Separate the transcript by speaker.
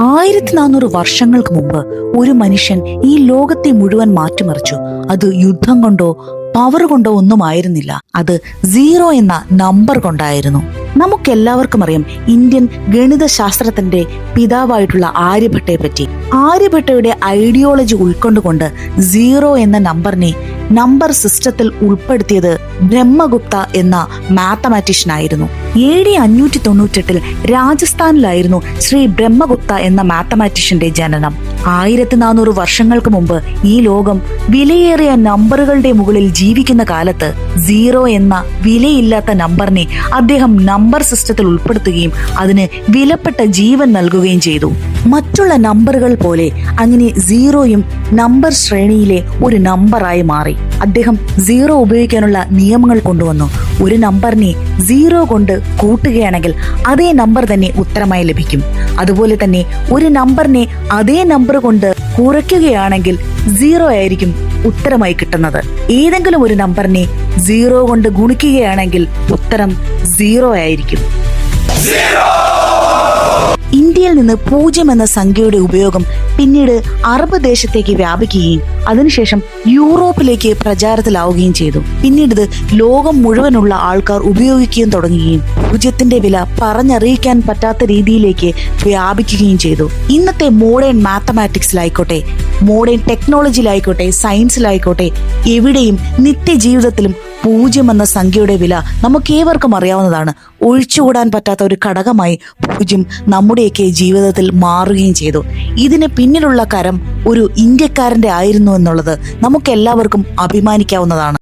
Speaker 1: ആയിരത്തി നാനൂറ് വർഷങ്ങൾക്ക് മുമ്പ് ഒരു മനുഷ്യൻ ഈ ലോകത്തെ മുഴുവൻ മാറ്റിമറിച്ചു. അത് യുദ്ധം കൊണ്ടോ പവർ കൊണ്ടോ ഒന്നും ആയിരുന്നില്ല അത് സീറോ എന്ന നമ്പർ കൊണ്ടായിരുന്നു. നമുക്കെല്ലാവർക്കും അറിയാം ഇന്ത്യൻ ഗണിതശാസ്ത്രത്തിന്റെ പിതാവായിട്ടുള്ള ആര്യഭട്ടയെ പറ്റി ആര്യഭട്ടയുടെ ഐഡിയോളജി ഉൾക്കൊണ്ടുകൊണ്ട് സീറോ എന്ന നമ്പറിനെ നമ്പർ സിസ്റ്റത്തിൽ ഉൾപ്പെടുത്തിയത് ബ്രഹ്മഗുപ്ത എന്ന മാത്തമാറ്റീഷ്യൻ ആയിരുന്നു എ ഡി അഞ്ഞൂറ്റി തൊണ്ണൂറ്റെട്ടിൽ രാജസ്ഥാനിലായിരുന്നു ശ്രീ ബ്രഹ്മഗുപ്ത എന്ന മാത്തമാറ്റീഷ്യന്റെ ജനനം. ആയിരത്തി നാനൂറ് വർഷങ്ങൾക്ക് മുമ്പ് ഈ ലോകം വിലയേറിയ നമ്പറുകളുടെ മുകളിൽ ജീവിക്കുന്ന കാലത്ത് സീറോ എന്ന വിലയില്ലാത്ത നമ്പറിനെ അദ്ദേഹം നമ്പർ സിസ്റ്റത്തിൽ ഉൾപ്പെടുത്തുകയും അതിന് വിലപ്പെട്ട ജീവൻ നൽകുകയും ചെയ്തു. മറ്റുള്ള നമ്പറുകൾ പോലെ അങ്ങനെ സീറോയും നമ്പർ ശ്രേണിയിലെ ഒരു നമ്പറായി മാറി. അദ്ദേഹം സീറോ ഉപയോഗിക്കാനുള്ള നിയമങ്ങൾ കൊണ്ടുവന്നു. ഒരു നമ്പറിനെ സീറോ കൊണ്ട് കൂട്ടുകയാണെങ്കിൽ അതേ നമ്പർ തന്നെ ഉത്തരമായി ലഭിക്കും. അതുപോലെ തന്നെ ഒരു നമ്പറിനെ അതേ നമ്പർ കൊണ്ട് കുറയ്ക്കുകയാണെങ്കിൽ സീറോ ആയിരിക്കും ഉത്തരമായി കിട്ടുന്നത്. ഏതെങ്കിലും ഒരു നമ്പറിനെ സീറോ കൊണ്ട് ഗുണിക്കുകയാണെങ്കിൽ ഉത്തരം സീറോ ആയിരിക്കും. നിന്ന് പൂജ്യം എന്ന സംഖ്യയുടെ ഉപയോഗം പിന്നീട് അറബ് ദേശത്തേക്ക് വ്യാപിക്കുകയും അതിനുശേഷം യൂറോപ്പിലേക്ക് പ്രചാരത്തിലാവുകയും ചെയ്തു. പിന്നീട് ഇത് ലോകം മുഴുവനുള്ള ആൾക്കാർ ഉപയോഗിക്കുകയും തുടങ്ങുകയും പൂജ്യത്തിന്റെ വില പറഞ്ഞറിയിക്കാൻ പറ്റാത്ത രീതിയിലേക്ക് വ്യാപിക്കുകയും ചെയ്തു. ഇന്നത്തെ മോഡേൺ മാത്തമാറ്റിക്സിലായിക്കോട്ടെ മോഡേൺ ടെക്നോളജിയിലായിക്കോട്ടെ സയൻസിലായിക്കോട്ടെ എവിടെയും നിത്യജീവിതത്തിലും പൂജ്യം എന്ന സംഖ്യയുടെ വില നമുക്കേവർക്കും അറിയാവുന്നതാണ്. ഒഴിച്ചുകൂടാൻ പറ്റാത്ത ഒരു ഘടകമായി പൂജ്യം നമ്മുടെയൊക്കെ ജീവിതത്തിൽ മാറുകയും ചെയ്തു. ഇതിന് പിന്നിലുള്ള കരം ഒരു ഇന്ത്യക്കാരന്റെ ആയിരുന്നു എന്നുള്ളത് നമുക്കെല്ലാവർക്കും അഭിമാനിക്കാവുന്നതാണ്.